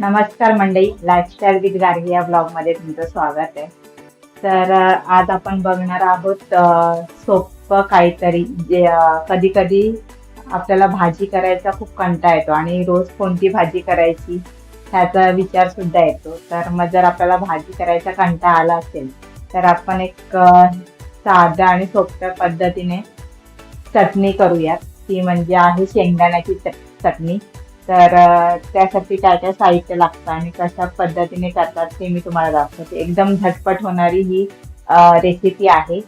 नमस्कार मंडळी lifestyle with Gargi या ब्लॉगमध्ये तुमचं स्वागत आहे. तर आज आपण बघणार आहोत सोपं काहीतरी जे कधी कधी आपल्याला भाजी करायचा खूप कंटा येतो आणि रोज कोणती भाजी करायची ह्याचा विचार सुद्धा येतो. तर मग जर आपल्याला भाजी करायचा कंटा आला असेल तर आपण एक अ, साध्या आणि सोप्या पद्धतीने चटणी करूयात. ती म्हणजे आहे शेंगदाण्याची चट- चटणी. तर त्यासाठी काय काय साहित्य लागतं आणि कशा पद्धतीने करतात ते मी तुम्हाला दाखवते. एकदम झटपट होणारी ही रेसिपी आहे.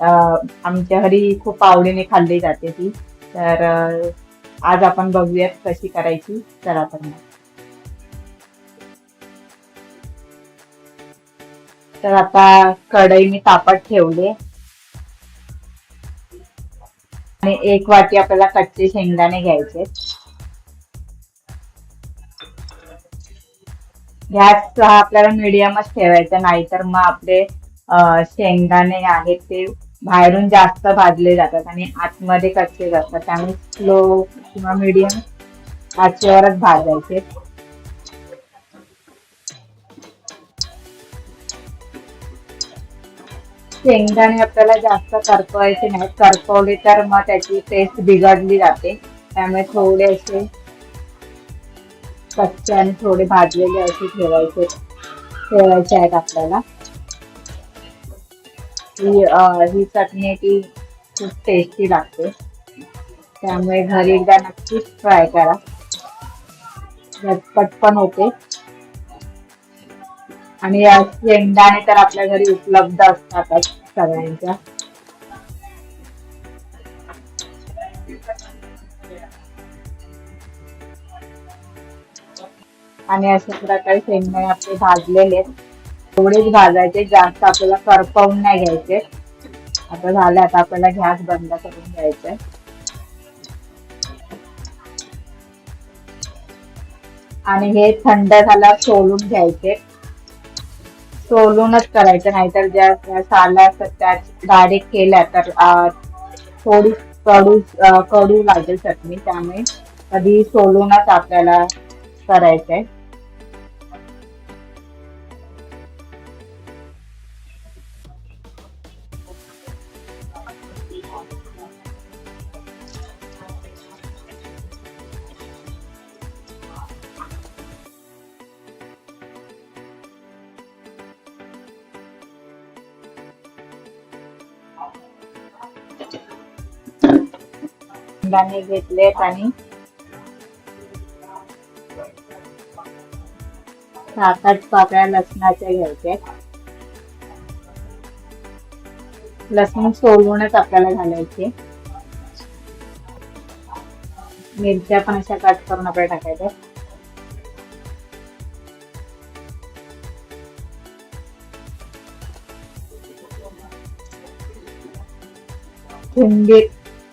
आमच्या घरी खूप आवडीने खाल्ली जाते ती. तर आज आपण बघूयात कशी करायची. चला तर मग. तर आता कढई मी तापत ठेवले. आणि एक वाटी आपल्याला कच्चे शेंगदाणे घ्यायचे. गॅस हा आपल्याला मिडियमच ठेवायचा नाही तर मग आपले शेंगदाणे आहेत ते बाहेरून जास्त भाजले जातात आणि आतमध्ये कच्चे जातात. त्यामुळे स्लो किंवा मिडियम आचेवरच भाजायचे. शेंगदाणे आपल्याला जास्त करपवायचे नाही करपवले तर मग त्याची टेस्ट बिघडली जाते. त्यामुळे थोडे असे कच्चे आणि थोडे भाजलेले असे ठेवायचे ठेवायचे आहेत आपल्याला. ही ही चटणी आहे ती खूप टेस्टी लागते. त्यामुळे घरी एकदा नक्कीच ट्राय करा. झटपट पण होते. आणि या शेंगदाणे तर आपल्या घरी उपलब्ध असतातच सगळ्यांच्या. आणि अशा प्रकारे शेंगदाणे आपले भाजलेले आहेत. थोडेच भाजायचे जास्त आपल्याला करपवून नाही घ्यायचे. आता झालं आता आपल्याला गॅस बंद करून घ्यायचंय आणि हे थंड झाल्यावर सोलून घ्यायचे. सोलूनच करायचं नाहीतर ज्या साला असतात त्या डायरेक्ट केल्या तर थोडी कडू कडू लागेल चटणी त्यामुळे कधी सोलूनच आपल्याला करायचंय. शेंगदाणे घेतलेत आणि सात आठ पाकळ्या लसणाच्या घ्यायच्या लसूण सोलूनच आपल्याला घालायचे. मिरच्या पण अशा कट करून आपल्याला टाकायच्या कोथिंबीर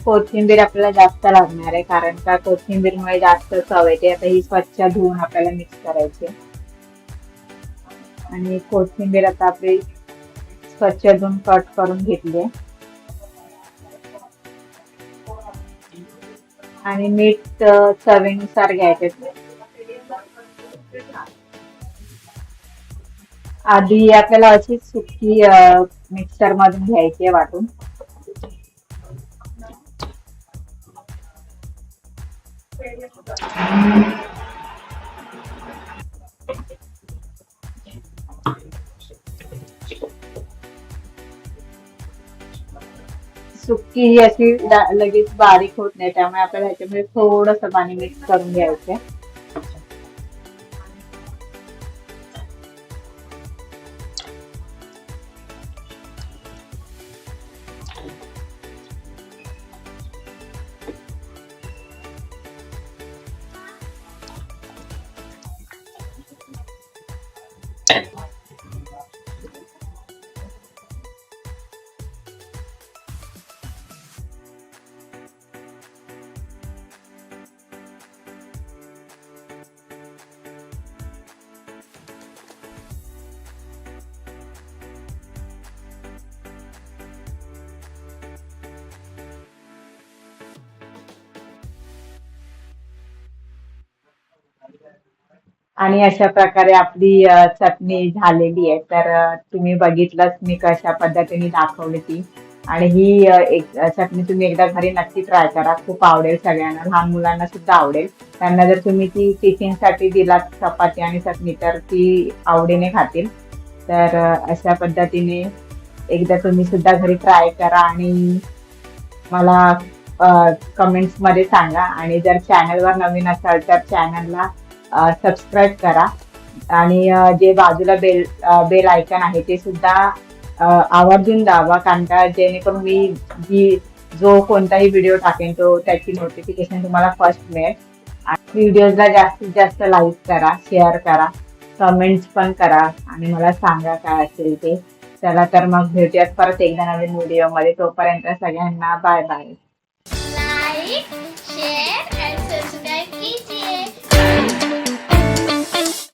कोथिंबीर आपल्याला जास्त लागणार आहे कारण का कोथिंबीरमुळे जास्त चव येते. आता ही स्वच्छ धुवून आपल्याला मिक्स करायची आणि कोथिंबीर आता आपली स्वच्छ धुवून कट करून घेतली आणि मीठ चवीनुसार घ्यायचे आधी आपल्याला अशीच सुकी मिक्सर मधून घ्यायची आहे वाटून. सुकी ही अशी लगेच बारीक होत नाही त्यामुळे आपल्याला ह्याच्यामध्ये थोडस पाणी मिक्स करून घ्यायचं and आणि अशा प्रकारे आपली चटणी झालेली आहे. तर तुम्ही बघितलंच मी कशा पद्धतीने दाखवली ती. आणि ही एक चटणी तुम्ही एकदा घरी नक्की ट्राय करा. खूप आवडेल सगळ्यांना. लहान मुलांना सुद्धा आवडेल. त्यांना जर तुम्ही ती टिफिनसाठी दिलात चपाती आणि चटणी तर ती आवडीने खातील. तर अशा पद्धतीने एकदा तुम्ही सुद्धा घरी ट्राय करा आणि मला कमेंट्समध्ये सांगा. आणि जर चॅनलवर नवीन असाल तर चॅनलला सबस्क्राईब करा. आणि जे बाजूला बेल बेल आयकन आहे ते सुद्धा आवर्जून दावा कारण का जेणेकरून मी जी जो कोणताही व्हिडिओ टाकेन तो त्याची नोटिफिकेशन तुम्हाला फर्स्ट मिळेल. आणि व्हिडिओजला जास्तीत जास्त लाईक करा शेअर करा कमेंट्स पण करा आणि मला सांगा काय असेल ते. चला तर मग भेटूयात परत एकदा नवीन व्हिडिओमध्ये तोपर्यंत सगळ्यांना बाय बाय